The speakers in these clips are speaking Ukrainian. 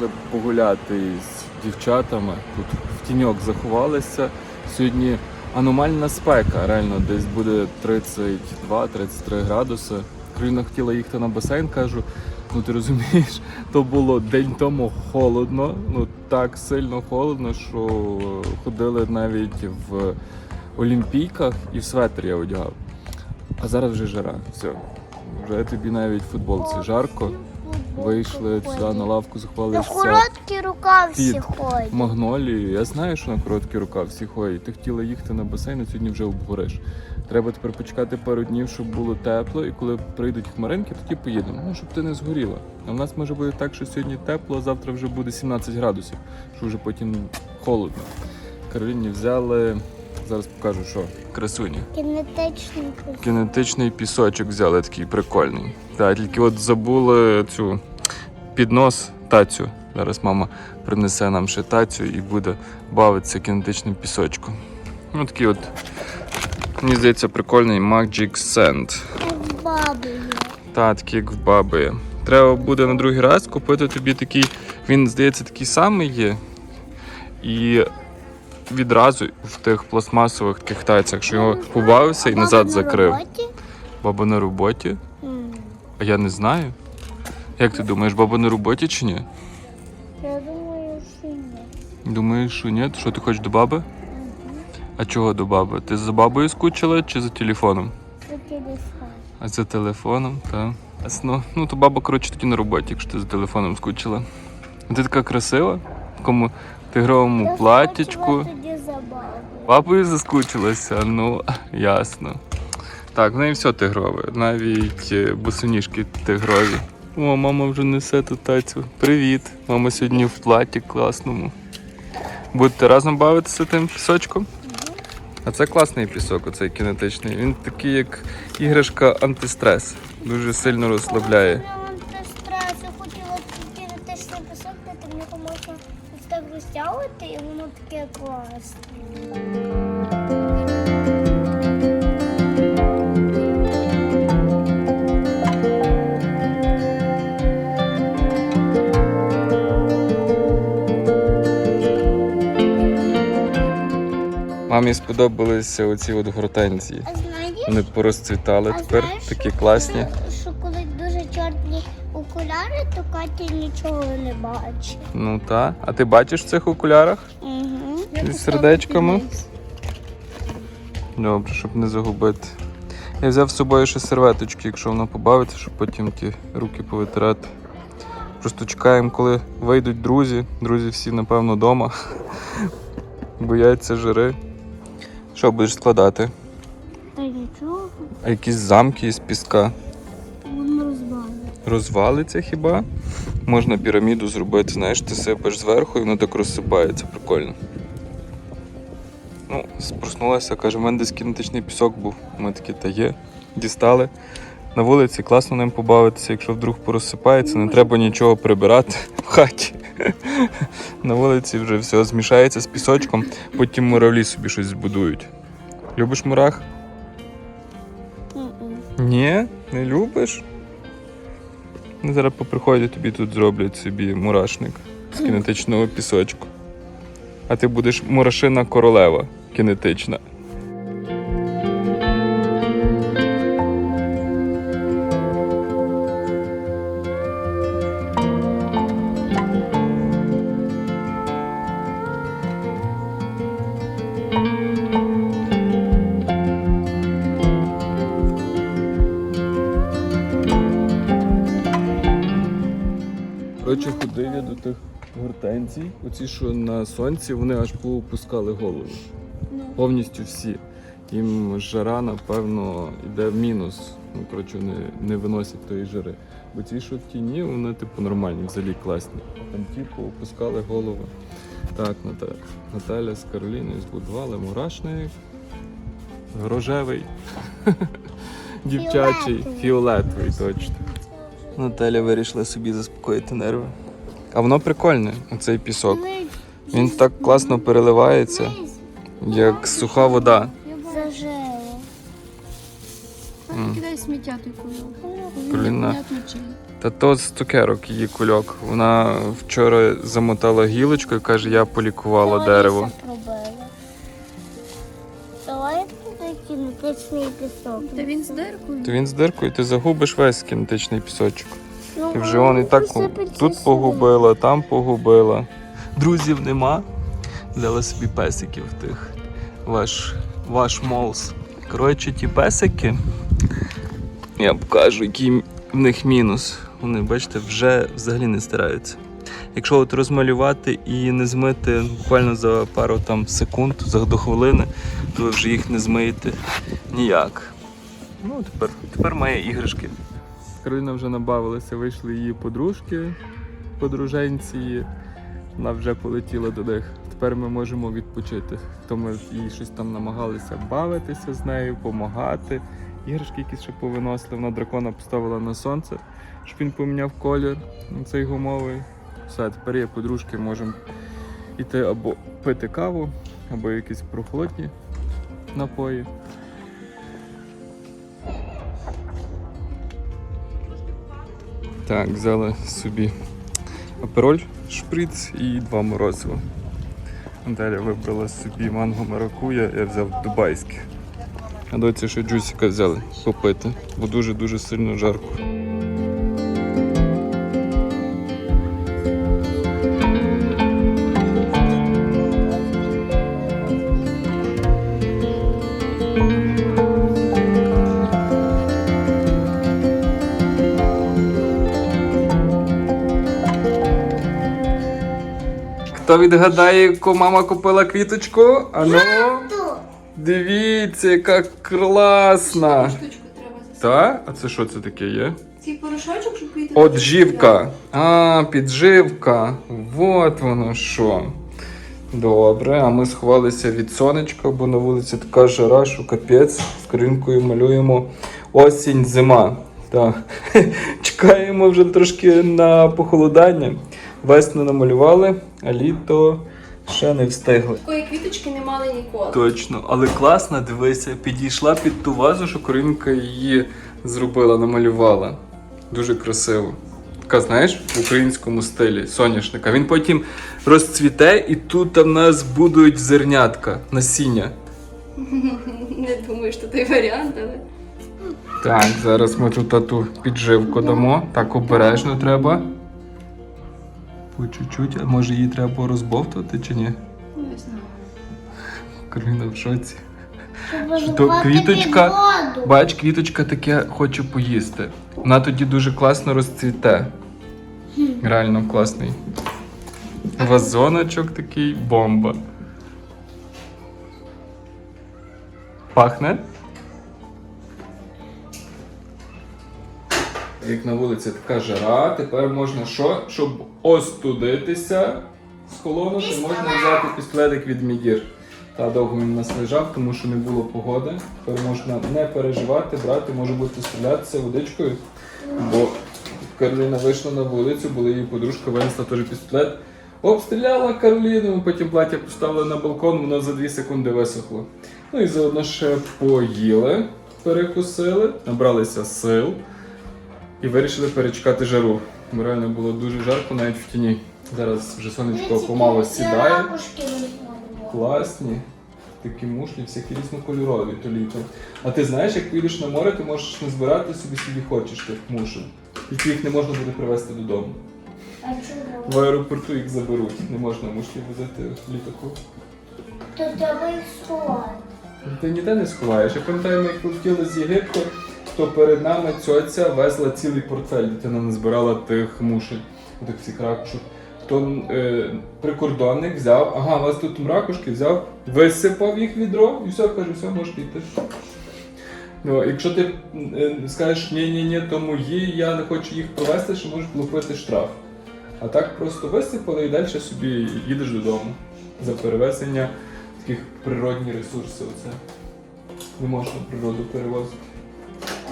вийшли погуляти з дівчатами. Тут в тіньок заховалися. Сьогодні аномальна спека, реально десь буде 32-33 градуси. Кароліна хотіла їхати на басейн, кажу. Ну ти розумієш, то було день тому холодно, ну так сильно холодно, що ходили навіть в олімпійках і в светр я одягав. А зараз вже жара. Все. Вже тобі навіть в футболці жарко. Вийшли сюди на лавку, На короткі рукав всі ходять. магнолії. Я знаю, що на короткі рука всі ходять. Ти хотіла їхати на басейн, а сьогодні вже обгориш. Треба тепер почекати пару днів, щоб було тепло, і коли прийдуть хмаринки, тоді поїдемо. Ну, щоб ти не згоріла. А в нас може бути так, що сьогодні тепло, а завтра вже буде 17 градусів, що вже потім холодно. Кароліні взяли. Зараз покажу, що красуні. Кінетичний кусок. Кінетичний пісочок взяли такий прикольний. Так, тільки от забули цю піднос тацю. Зараз мама принесе нам ще тацю і буде бавитися кінетичним пісочком. Ну такий от, мені здається, прикольний Magic Sand. В баби. Та, такий як в баби. Треба буде на другий раз купити тобі такий. Він, здається, такий самий є. І відразу в тих пластмасових таких тацях, що його побавився і назад закрив. Баба на роботі? А я не знаю. Як ти думаєш, баба на роботі чи ні? Я думаю, що ні. Думаєш, що ні? Що ти хочеш до баби? А чого до баби? Ти за бабою скучила чи за телефоном? Це телефон. А за телефоном, так. Ясно. Ну, то баба, коротше, тоді на роботі, якщо ти за телефоном скучила. А Ти така красива, в такому тигровому платічку. тоді за бабу. Бабою заскучилася, ну, ясно. Так, в неї все тигрове, навіть е, босоніжки тигрові. О, мама вже несе ту тацю. Привіт. Мама сьогодні в платі класному. Будете разом бавитися тим пісочком? А це класний пісок, оцей кінетичний. Він такий, як іграшка антистрес. Дуже сильно розслабляє. Мамі сподобалися оці от гортензії. А знаєш? Вони порозцвітали А тепер, знаєш, такі що класні. Що коли дуже чорні окуляри, то Катя нічого не бачить. Ну так. А ти бачиш в цих окулярах? Угу. Зі сердечками? Добре, щоб не загубити. Я взяв з собою ще серветочки, якщо воно побавиться, щоб потім ті руки повитирати. Просто чекаємо, коли вийдуть друзі. Друзі всі, напевно, вдома. Бояться жири. Що будеш складати? Та нічого, А якісь замки із піска? воно розбавить. Розвалиться хіба? Можна піраміду зробити, знаєш, ти сипеш зверху і воно так розсипається, прикольно. Ну, проснулася, каже, в мене десь кінетичний пісок був. Ми такі, та є. Дістали. На вулиці класно ним побавитися, якщо вдруг порозсипається, не треба нічого прибирати в хаті. На вулиці вже все змішається з пісочком, потім муравлі собі щось збудують. Любиш мурах? Ні, не любиш? Ну, зараз по приході тобі тут зроблять собі мурашник з кінетичного пісочку. А ти будеш мурашина королева кінетична. Тих гортензій. Оці, що на сонці, вони аж поопускали голову. Ну. Повністю всі. Їм жара, напевно, йде в мінус. Ну, коротше, вони не виносять тої жари. Бо ті, що в тіні, вони типу нормальні, взагалі класні. Там ті поопускали голови. Так, Наталя, Наталя з Кароліною збудували мурашник. Рожевий. Дівчачий, Фіолетовий. фіолетовий точно. Наталя вирішила собі заспокоїти нерви. А воно прикольне, оцей пісок. Він так класно переливається, як суха вода. Зажило. Кидай сміття той кульок. Кароліна. Непонятно чим. Та то з цукерок її кульок. Вона вчора замотала гілочку і каже, я полікувала дерево. Та він з диркою. То він з диркою, ти загубиш весь кінетичний пісочок. І вже он і так тут погубила, там погубила. Друзів нема. Взяла собі песиків тих. Ваш, ваш молс. Коротше, ті песики, я покажу, який в них мінус. Вони, бачите, вже взагалі не стараються. Якщо от розмалювати і не змити буквально за пару там секунд, за до хвилини, то ви вже їх не змиєте ніяк. Ну, тепер, тепер має іграшки. Кароліна вже набавилася, вийшли її подружки, подруженці. Вона вже полетіла до них. Тепер ми можемо відпочити. То ми їй щось там намагалися бавитися з нею, допомагати. Іграшки якісь ще повиносили. Вона дракона поставила на сонце, щоб він поміняв колір цей гумовий. Все, тепер є подружки, можемо йти або пити каву, або якісь прохолодні напої. Так, взяли собі апероль, шприц і два морозива. Далі вибрала собі манго маракуя, я взяв дубайське. А доці ще джусіка взяли попити, бо дуже-дуже сильно жарко. Хто відгадає, яку мама купила квіточку? А ну, дивіться, яка класна. Штучку треба засипати. Та? А це що це таке є? Цей порошочок, щоб квіти. Отживка. А, підживка. Вот воно що. Добре, а ми сховалися від сонечка, бо на вулиці така жара, що капець. З корінкою малюємо осінь, зима. Так. Чекаємо вже трошки на похолодання. Весну намалювали, а літо ще не встигли. Такої квіточки не мали ніколи. Точно, але класна, дивися, підійшла під ту вазу, що Корінка її зробила, намалювала. Дуже красиво. Така, знаєш, в українському стилі соняшника. Він потім розцвіте, і тут в нас будуть зернятка, насіння. Не думаю, що той варіант, але. Так, зараз ми тут тату підживку дамо. Так обережно треба. По чуть-чуть, а може її треба розбовтувати чи ні? Не знаю. Кароліна в шоці. Що то квіточка? Бач, квіточка таке хоче поїсти. Вона тоді дуже класно розцвіте. Реально класний. Вазоночок такий бомба. Пахне? Як на вулиці така жара, тепер можна що? Щоб остудитися, схолонути, можна взяти пістолетик від Мігір. Та довго він у нас лежав, тому що не було погоди. Тепер можна не переживати, брати, може бути стрілятися водичкою. Бо Кароліна вийшла на вулицю, була її подружка, винесла теж пістолет. Обстріляла Кароліну, потім плаття поставили на балкон, воно за 2 секунди висохло. Ну і заодно ще поїли, перекусили, набралися сил і вирішили перечекати жару. Бо реально було дуже жарко навіть в тіні. Зараз вже сонечко помало сідає. Класні. Такі мушлі, всякі різнокольорові то літо. А ти знаєш, як поїдеш на море, ти можеш не збирати собі собі хочеш тих мушель. Тільки їх не можна буде привезти додому. А чого? В аеропорту їх заберуть. Не можна мушлі возити в літаку. То треба їх сховати. Ти ніде не сховаєш. Я пам'ятаю, ми як летіли з Єгипту, то перед нами цьоця везла цілий портфель. Дитина не збирала тих мушель, тих всіх ракушок. То е, прикордонник взяв, ага, у вас тут ракушки взяв, висипав їх відро і все, каже, все, можете йти. Ну, якщо ти е, скажеш ні, ні, ні, то мої, я не хочу їх провести, що можеш влупити штраф. А так просто висипали і далі собі їдеш додому за перевезення таких природні ресурси. Оце. Не можна природу перевозити.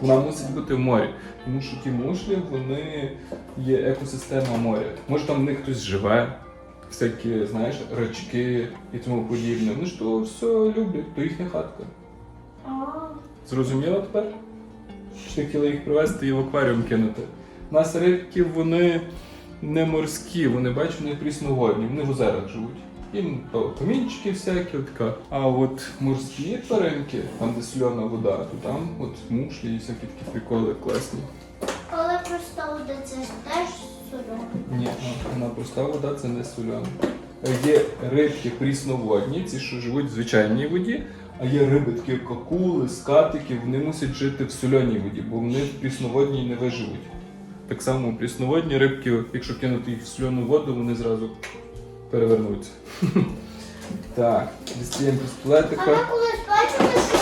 Вона мусить бути в морі. Тому що ті мушлі, вони є екосистема моря. Може там в них хтось живе, всякі, знаєш, рачки і тому подібне. Вони ж то все люблять, то їхня хатка. А, Зрозуміла тепер? Ще хотіли їх привезти і в акваріум кинути. У нас рибки вони не морські, вони бачиш, вони прісноводні, вони в озерах живуть. То камінчики всякі, така. А от морські тваринки, там де сольона вода, то там от мушлі і всякі такі приколи класні. Але просто вода це теж солено. Ні, вона проста вода це не сольона. Є рибки прісноводні, ці, що живуть в звичайній воді, а є риби такі як акули, скатики, вони мусять жити в сольоній воді, бо вони в прісноводній не виживуть. Так само прісноводні рибки, якщо кинути їх в соляну воду, вони зразу перевернуться. Так, дістаємо пістолетика колись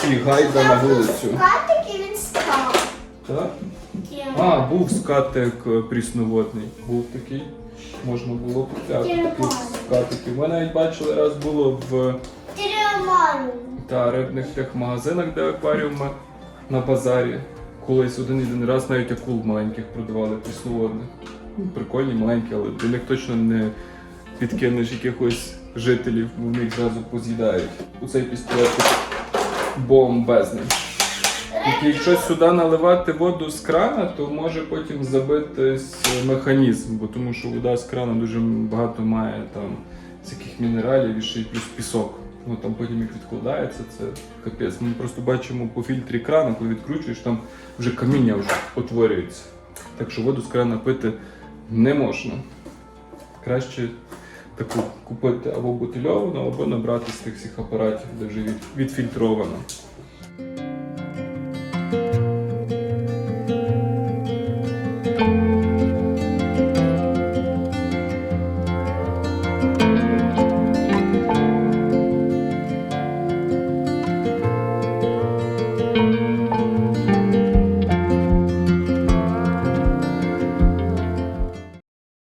що і гайда на вулицю. скатик і він став. Так? А, був скатик е, прісноводний. Був такий. Можна було Тірамалу. такі скатики. Ми навіть бачили раз було в Тірамару. та, рибних тих магазинах, де акваріуми на базарі. Колись один єдиний раз навіть акул маленьких продавали прісноводних. Ну, Прикольні, маленькі, але до них точно не підкинеш якихось жителів, бо вони їх зразу поз'їдають. Оцей пістолет бомбезний. Тільки якщо сюди наливати воду з крана, то може потім забитись механізм, бо тому що вода з крана дуже багато має там всяких мінералів і ще й плюс пісок. Ну там потім як відкладається, це капець. Ми просто бачимо по фільтрі крана, коли відкручуєш, там вже каміння вже утворюється. Так що воду з крана пити не можна. Краще таку купити або бутильовану, або набрати з тих всіх апаратів, де вже від, відфільтровано.